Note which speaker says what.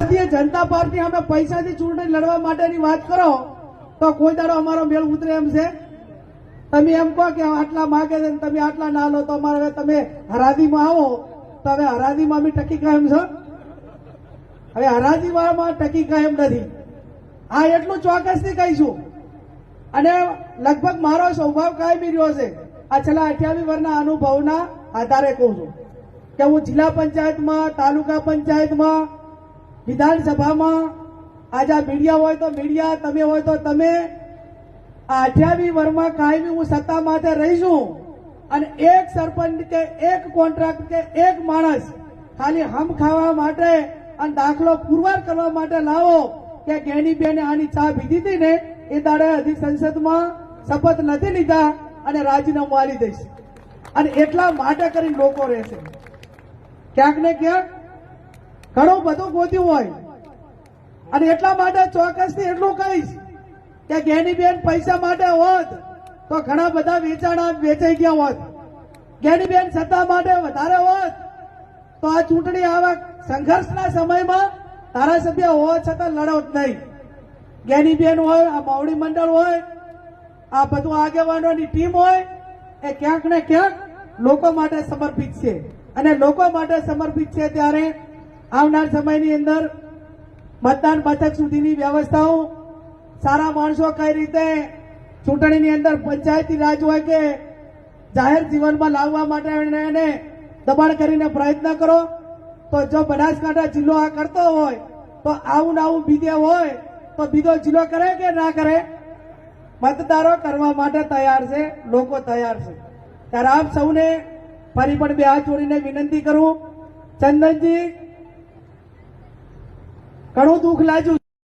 Speaker 1: Bharatiya Janata party અમે પૈસાથી ચૂંટણી લડવા માટેની વાત કરો, તો કોઈ દાડો અમારો મેળ ઉતરે એમ છે? તમે એમ કહો કે આટલા માગે છે તમે આટલા ના લો, તો અમારે હવે તમે હરાદીમાં આવો, તો હવે હરાદીમાં બી ટકી કાયમ છો? હવે હરાદીમાં ટકી કાયમ નથી. આ એટલું ચોક્કસથી કહીશું. અને લગભગ મારો સ્વભાવ કાયમી રહ્યો છે. આ છેલ્લા અઠ્યાવીસ વર્ષના અનુભવના આધારે કહું છું કે હું જિલ્લા પંચાયતમાં, તાલુકા પંચાયતમાં વિધાનસભામાં આજે મીડિયા હોય તો મીડિયા, તમે હોય તો તમે. અઠ્યાવી વર્ષમાં કાયમી હું સત્તા માટે રહીશું અને એક સરપંચ કે એક કોન્ટ્રાક્ટ કે એક માણસ ખાલી હમ ખાવા માટે અને દાખલો પુરવાર કરવા માટે લાવો કે ગેણી બેને આની ચા પીધી હતી ને, એ દાડે હજી સંસદમાં શપથ નથી લીધા અને રાજીનામું આલી દઈશ. અને એટલા માટે કરીને લોકો રહેશે. ક્યાંક ને ક્યાંક ઘણું બધું ગોત્યું હોય. અને એટલા માટે ચોક્કસથી એટલું કહીશ કે ગેનીબેન પૈસા માટે હોત તો ઘણા બધા વેચાણા વેચાઈ ગયા હોત. ગેનીબેન સત્તા માટે વધારે હોત તો આ ચૂંટણી આવા સંઘર્ષના સમયમાં ધારાસભ્ય હોવા છતાં લડત નહીં. ગેનીબેન હોય, આ માવડી મંડળ હોય, આ બધું આગેવાનોની ટીમ હોય, એ ક્યાંક ને ક્યાંક લોકો માટે સમર્પિત છે. અને લોકો માટે સમર્પિત છે ત્યારે આવનાર સમયની અંદર મતદાન મથક સુધીની વ્યવસ્થાઓ સારા માણસો કઈ રીતે ચૂંટણીની અંદર પંચાયતી રાજ હોય કે જાહેર જીવનમાં લાવવા માટે એને દબાણ કરીને પ્રયત્ન કરો, તો જો બનાસકાંઠા જિલ્લો આ કરતો હોય, તો આવું આવું બીજે હોય, તો બીજો જિલ્લો કરે કે ના કરે? મતદારો કરવા માટે તૈયાર છે, લોકો તૈયાર છે. ત્યારે આપ સૌને ફરી પણ બે હાથ જોડીને વિનંતી કરું. ચંદનજી ઘણું દુઃખ લાગ્યું